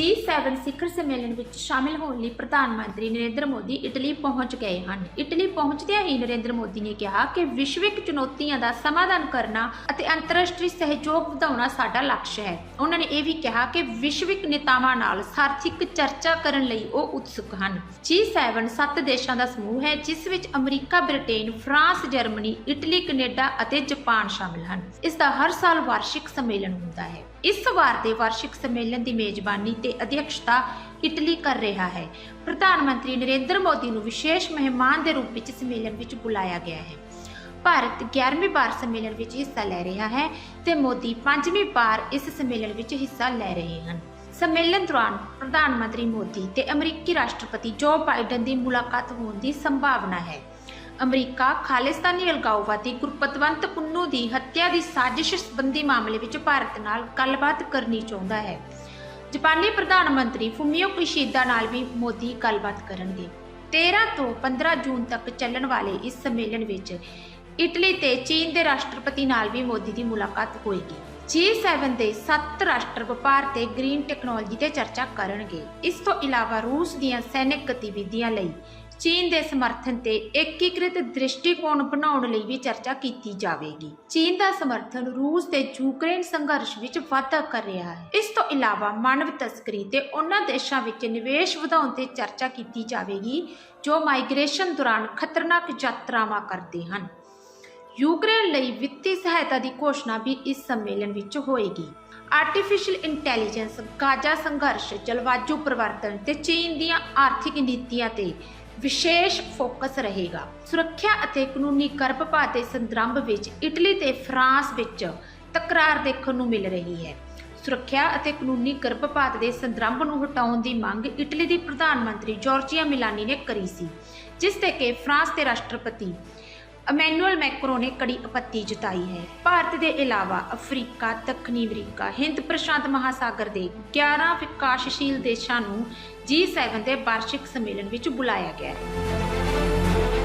G7 ਸਿਖਰ ਸੰਮੇਲਨ ਵਿੱਚ ਸ਼ਾਮਿਲ ਹੋਣ ਲਈ ਪ੍ਰਧਾਨ ਮੰਤਰੀ ਨਰਿੰਦਰ ਮੋਦੀ ਇਟਲੀ ਪਹੁੰਚ ਗਏ ਹਨ। ਇਟਲੀ ਪਹੁੰਚਦਿਆਂ ਹੀ ਨਰਿੰਦਰ ਮੋਦੀ ਨੇ ਕਿਹਾ ਕਿ ਵਿਸ਼ਵਿਕ ਚੁਣੌਤੀਆਂ ਦਾ ਸਮਾਧਾਨ ਕਰਨਾ ਅਤੇ ਅੰਤਰਰਾਸ਼ਟਰੀ ਸਹਿਯੋਗ ਵਧਾਉਣਾ ਸਾਡਾ ਲਕਸ਼ ਹੈ। ਉਹਨਾਂ ਨੇ ਇਹ ਵੀ ਕਿਹਾ ਕਿ ਵਿਸ਼ਵਿਕ ਨੇਤਾਵਾਂ ਨਾਲ ਸਾਰਥਿਕ ਚਰਚਾ ਕਰਨ ਲਈ ਉਹ ਉਤਸੁਕ ਹਨ। G7 ਸੱਤ ਦੇਸ਼ਾਂ ਦਾ ਸਮੂਹ ਹੈ, ਜਿਸ ਵਿੱਚ America, Britain, France, Germany, Italy, Canada ਅਤੇ ਜਾਪਾਨ ਸ਼ਾਮਿਲ ਹਨ। ਇਸ ਦਾ ਹਰ ਸਾਲ ਵਾਰਸ਼ਿਕ ਸੰਮੇਲਨ ਹੁੰਦਾ ਹੈ। ਇਸ ਵਾਰ ਦੇ ਵਾਰਸ਼ਿਕ ਸੰਮੇਲਨ ਦੀ ਮੇਜ਼ਬਾਨੀ ਤੇ ਅਧਿਕਸ਼ਤਾ ਇਟਲੀ ਕਰ ਰਿਹਾ ਹੈ। ਪ੍ਰਧਾਨ ਮੰਤਰੀ ਨਰਿੰਦਰ ਮੋਦੀ ਨੂੰ ਵਿਸ਼ੇਸ਼ ਮਹਿਮਾਨ ਦੇ ਰੂਪ ਵਿੱਚ ਸੰਮੇਲਨ ਵਿੱਚ ਬੁਲਾਇਆ ਗਿਆ ਹੈ। ਭਾਰਤ 11ਵੀਂ ਵਾਰ ਸੰਮੇਲਨ ਵਿੱਚ ਹਿੱਸਾ ਲੈ ਰਿਹਾ ਹੈ ਤੇ ਮੋਦੀ 5ਵੀਂ ਵਾਰ ਇਸ ਸੰਮੇਲਨ ਵਿੱਚ ਹਿੱਸਾ ਲੈ ਰਹੇ ਹਨ। ਸੰਮੇਲਨ ਦੌਰਾਨ ਪ੍ਰਧਾਨ ਮੰਤਰੀ ਮੋਦੀ ਤੇ ਅਮਰੀਕੀ ਰਾਸ਼ਟਰਪਤੀ ਜੋ ਬਾਈਡਨ ਦੀ ਮੁਲਾਕਾਤ ਹੋਣ ਦੀ ਸੰਭਾਵਨਾ ਹੈ। ਅਮਰੀਕਾ ਖਾਲਿਸਤਾਨੀ ਅਲਗਾਓਵਾਦੀ ਗੁਰਪਤਵੰਤ ਪੁੰਨੂ ਦੀ ਹੱਤਿਆ ਦੀ ਸਾਜ਼ਿਸ਼ ਸੰਬੰਧੀ ਮਾਮਲੇ ਵਿੱਚ ਭਾਰਤ ਨਾਲ ਗੱਲਬਾਤ ਕਰਨੀ ਚਾਹੁੰਦਾ ਹੈ। ਜਾਪਾਨੀ ਪ੍ਰਧਾਨ ਮੰਤਰੀ ਫੂਮੀਓ ਕਿਸ਼ੀਦਾ ਨਾਲ ਵੀ ਮੋਦੀ ਗੱਲਬਾਤ ਕਰਨਗੇ। 13 ਤੋਂ 15 ਜੂਨ ਤੱਕ ਚੱਲਣ ਵਾਲੇ ਇਸ ਸੰਮੇਲਨ ਵਿੱਚ ਇਟਲੀ ਤੇ ਚੀਨ ਦੇ ਰਾਸ਼ਟਰਪਤੀ ਨਾਲ ਵੀ ਮੋਦੀ ਦੀ ਮੁਲਾਕਾਤ ਹੋਏਗੀ। G7 ਦੇ ਸੱਤ ਰਾਸ਼ਟਰ ਵਪਾਰ ਤੇ ਗ੍ਰੀਨ ਟੈਕਨੋਲੋਜੀ ਤੇ ਚਰਚਾ ਕਰਨਗੇ। ਇਸ ਤੋਂ ਇਲਾਵਾ ਰੂਸ ਦੀਆਂ ਸੈਨਿਕ ਗਤੀਵਿਧੀਆਂ ਲਈ ਚੀਨ ਦੇ ਸਮਰਥਨ ਤੇ ਏਕੀਕ੍ਰਿਤ ਦ੍ਰਿਸ਼ਟੀਕੋਣ ਬਣਾਉਣ ਲਈ ਵੀ ਚਰਚਾ ਕੀਤੀ ਜਾਵੇਗੀ। ਚੀਨ ਦਾ ਸਮਰਥਨ ਰੂਸ ਦੇ ਯੂਕਰੇਨ ਸੰਘਰਸ਼ ਵਿੱਚ ਵਾਧਾ ਕਰ ਰਿਹਾ ਹੈ। ਇਸ ਤੋਂ ਇਲਾਵਾ ਮਾਨਵ ਤਸਕਰੀ ਤੇ ਉਹਨਾਂ ਦੇਸ਼ਾਂ ਵਿੱਚ ਨਿਵੇਸ਼ ਵਧਾਉਣ ਤੇ ਚਰਚਾ ਕੀਤੀ ਜਾਵੇਗੀ, ਜੋ ਮਾਈਗ੍ਰੇਸ਼ਨ ਦੌਰਾਨ ਖਤਰਨਾਕ ਯਾਤਰਾਵਾਂ ਕਰਦੇ ਹਨ। ਯੂਕਰੇਨ ਲਈ ਵਿੱਤੀ ਸਹਾਇਤਾ ਦੀ ਘੋਸ਼ਣਾ ਵੀ ਇਸ ਸੰਮੇਲਨ ਵਿੱਚ ਹੋਏਗੀ। ਆਰਟੀਫੀਸ਼ੀਅਲ ਇੰਟੈਲੀਜੈਂਸ ਗਾਜ਼ਾ ਸੰਘਰਸ਼, ਜਲਵਾਯੂ ਪਰਿਵਰਤਨ ਤੇ ਚੀਨ ਦੀਆਂ ਆਰਥਿਕ ਨੀਤੀਆਂ ਤੇ ਵਿਸ਼ੇਸ਼ ਫੋਕਸ ਰਹੇਗਾ। ਸੁਰੱਖਿਆ ਅਤੇ ਕਾਨੂੰਨੀ ਗਰਭਪਾਤ ਦੇ ਸੰਦਰਭ ਵਿੱਚ ਇਟਲੀ ਤੇ ਫਰਾਂਸ ਵਿੱਚ ਤਕਰਾਰ ਦੇਖਣ ਨੂੰ ਮਿਲ ਰਹੀ ਹੈ। ਸੁਰੱਖਿਆ ਅਤੇ ਕਾਨੂੰਨੀ ਗਰਭਪਾਤ ਦੇ ਸੰਦਰਭ ਨੂੰ ਹਟਾਉਣ ਦੀ ਮੰਗ ਇਟਲੀ ਦੀ ਪ੍ਰਧਾਨ ਮੰਤਰੀ ਜੋਰਜੀਆ ਮਿਲਾਨੀ ਨੇ ਕਰੀ ਸੀ, ਜਿਸ ਤੇ ਕਿ ਫਰਾਂਸ ਦੇ ਰਾਸ਼ਟਰਪਤੀ ਅਮੈਨੂਅਲ ਮੈਕਰੋ ਨੇ ਕੜੀ ਆਪੱਤੀ ਜਤਾਈ ਹੈ। ਭਾਰਤ ਦੇ ਇਲਾਵਾ ਅਫਰੀਕਾ, ਦੱਖਣੀ ਅਮਰੀਕਾ, ਹਿੰਦ ਪ੍ਰਸ਼ਾਂਤ ਮਹਾਸਾਗਰ ਦੇ 11 ਵਿਕਾਸਸ਼ੀਲ ਦੇਸ਼ਾਂ ਨੂੰ G7 ਦੇ ਵਾਰਸ਼ਿਕ ਸੰਮੇਲਨ ਵਿੱਚ ਬੁਲਾਇਆ ਗਿਆ ਹੈ।